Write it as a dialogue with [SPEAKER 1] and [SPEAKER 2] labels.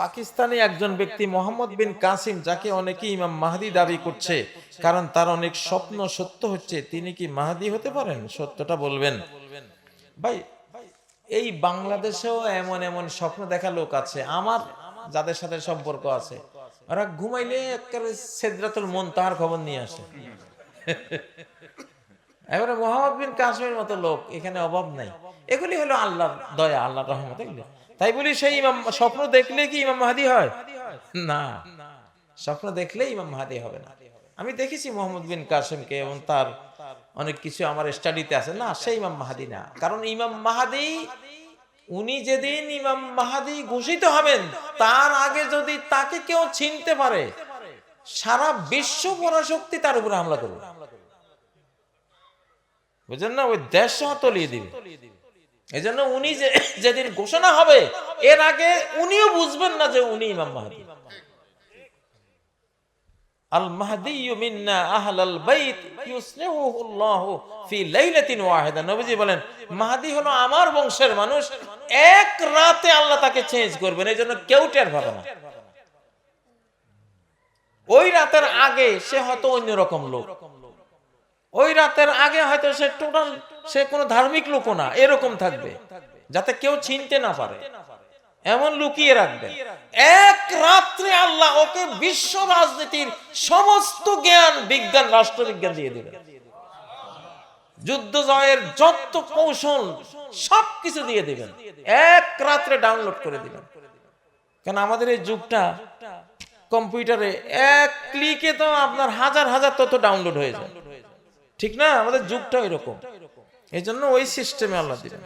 [SPEAKER 1] পাকিস্তানি একজন ব্যক্তি মোহাম্মদ বিন কাসিম, যাকে অনেকেই ইমাম মাহাদি দাবি করছে, কারণ তার অনেক স্বপ্ন সত্য হচ্ছে, তিনি কি মাহাদি হতে পারেন? সত্যটা বলবেন। ভাই, এই বাংলাদেশেও এমন এমন স্বপ্ন দেখা লোক আছে, আমার যাদের সাথে সম্পর্ক আছে। ওরা ঘুমাইলে একেবারে সেদ্রাতুল মন তাহার খবর নিয়ে আসে। এবারে মোহাম্মদ বিন কাসিমের মতো লোক, এখানে অভাব নাই। এগুলি হলো আল্লাহর দয়া, আল্লাহর রহমত, এগুলি। তাই বলি সেই ইমাম, স্বপ্ন দেখলে কি ইমাম মাহাদি হয়? না। স্বপ্ন দেখলে ইমাম মাহাদি হবে না। আমি দেখেছি মোহাম্মদ বিন কাসিমকে এবং তার অনেক কিছু আমার স্টাডিতে আছে। না সেই ইমাম মাহাদি না। কারণ ইমাম মাহাদি, উনি যেদিন ইমাম মাহাদি ঘোষিত হবেন, তার আগে যদি তাকে কেউ চিনতে পারে, সারা বিশ্ব পরাশক্তি তার উপরে হামলা করবে। বুঝলেন না? ওই দেশ তলিয়ে দিবে। এই জন্য উনি যে যেদিন ঘোষণা হবে, এর আগে উনিও বুঝবেন না যে উনি ইমাম মাহাদি। আল মাহদি মিন্না আহলাল বাইত ইউসলিহুল্লাহু ফি লাইলাতিন ওয়াহিদা। নবীজি বলেন হলো আমার বংশের মানুষ, এক রাতে আল্লাহ তাকে চেঞ্জ করবেন এই জন্য কেউ টের পাবে না। ওই রাতের আগে সে হয়তো অন্যরকম লোক। ওই রাতের আগে হয়তো সে টোটাল সে কোনো ধার্মিক লোকও না, এরকম থাকবে, যাতে কেউ চিনতে না পারে। এমন লুকিয়ে রাখবে এক রাত্রে আল্লাহ ওকে বিশ্ব রাজনীতির সমস্ত জ্ঞান, বিজ্ঞান, রাষ্ট্রবিজ্ঞান দিয়ে দিবে যুদ্ধ জয়ের যত কৌশল, সবকিছু দিয়ে দিবেন। এক রাত্রে ডাউনলোড করে দিবেন। কেন আমাদের এই যুগটা কম্পিউটারে এক ক্লিকে তো আপনার হাজার হাজার তথ্য ডাউনলোড হয়ে যায়। ঠিক না? আমাদের যুগটা এরকম এই জন্য ওই সিস্টেমে আল্লাহ দিবেন।